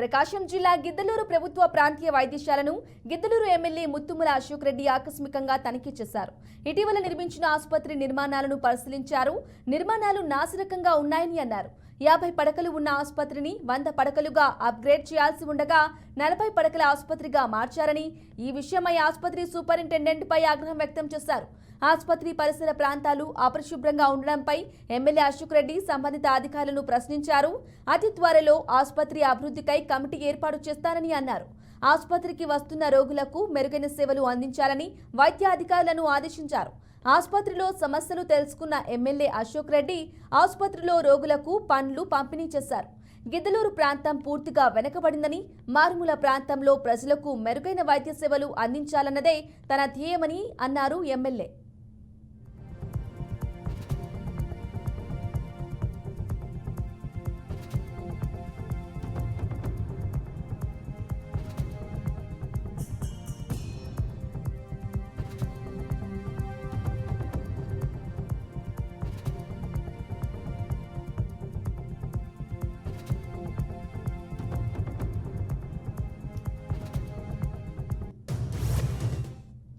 ప్రకాశం జిల్లా గిద్దలూరు ప్రభుత్వ ప్రాంతీయ వైద్యశాలను గిద్దలూరు ఎమ్మెల్యే ముత్తుముల అశోక్ రెడ్డి ఆకస్మికంగా తనిఖీ చేశారు. ఇటీవల నిర్మించిన ఆసుపత్రి నిర్మాణాలను పరిశీలించారు. నిర్మాణాలు నాసిరకంగా ఉన్నాయని అన్నారు. యాభై పడకలు ఉన్న ఆసుపత్రిని వంద పడకలుగా అప్గ్రేడ్ చేయాల్సి ఉండగా నలభై పడకల ఆసుపత్రిగా మార్చారని ఈ విషయమై ఆసుపత్రి సూపరింటెండెంట్ పై ఆగ్రహం వ్యక్తం చేశారు. ఆసుపత్రి పరిసర ప్రాంతాలు అపరిశుభ్రంగా ఉండడంపై ఎమ్మెల్యే అశోక్ రెడ్డి సంబంధిత అధికారులను ప్రశ్నించారు. అతి త్వరలో ఆసుపత్రి అభివృద్ధికై కమిటీ ఏర్పాటు చేస్తారని అన్నారు. ఆసుపత్రికి వస్తున్న రోగులకు మెరుగైన సేవలు అందించాలని వైద్య అధికారులను ఆదేశించారు. ఆసుపత్రిలో సమస్యలు తెలుసుకున్న ఎమ్మెల్యే అశోక్ రెడ్డి ఆసుపత్రిలో రోగులకు పండ్లు పంపిణీ చేశారు. గిద్దలూరు ప్రాంతం పూర్తిగా వెనకబడిందని మారుమూల ప్రాంతంలో ప్రజలకు మెరుగైన వైద్య సేవలు అందించాలన్నదే తన ధ్యేయమని అన్నారు ఎమ్మెల్యే.